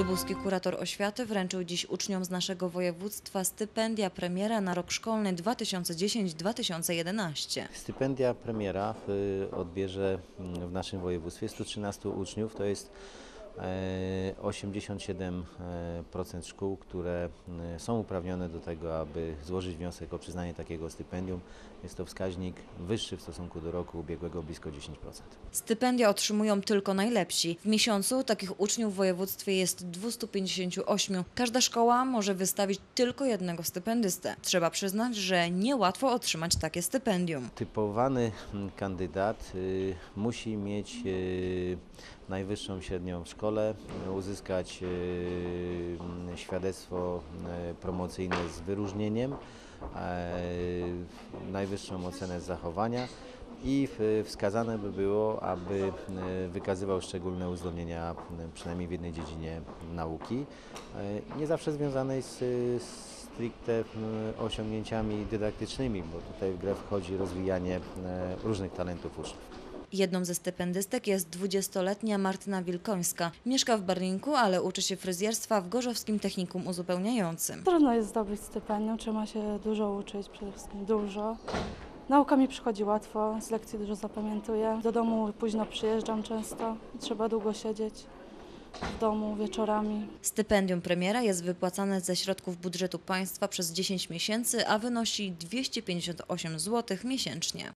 Lubuski kurator oświaty wręczył dziś uczniom z naszego województwa stypendia premiera na rok szkolny 2010-2011. Stypendia premiera y, odbierze mm, w naszym województwie 113 uczniów, to jest 87% szkół, które mm, są uprawnione do tego, aby złożyć wniosek o przyznanie takiego stypendium. Jest to wskaźnik wyższy w stosunku do roku ubiegłego, blisko 10%. Stypendia otrzymują tylko najlepsi. W miesiącu takich uczniów w województwie jest 258. Każda szkoła może wystawić tylko jednego stypendystę. Trzeba przyznać, że niełatwo otrzymać takie stypendium. Typowany mm, kandydat y, musi mieć y, najwyższą średnią w szkole, y, uzyskać mm, świadectwo y, promocyjne z wyróżnieniem, e, najwyższą ocenę zachowania i wskazane by było, aby wykazywał szczególne uzdolnienia przynajmniej w jednej dziedzinie nauki, e, nie zawsze związanej z stricte osiągnięciami dydaktycznymi, bo tutaj w grę wchodzi rozwijanie e, różnych talentów uczniów. Jedną ze stypendystek jest 20-letnia Martyna Wilkońska. Mieszka w Berlinku, ale uczy się fryzjerstwa w Gorzowskim Technikum Uzupełniającym. Trudno jest zdobyć stypendium, trzeba się dużo uczyć, przede wszystkim dużo. Nauka mi przychodzi łatwo, z lekcji dużo zapamiętuję. Do domu późno przyjeżdżam często, trzeba długo siedzieć w domu wieczorami. Stypendium premiera jest wypłacane ze środków budżetu państwa przez 10 miesięcy, a wynosi 258 zł miesięcznie.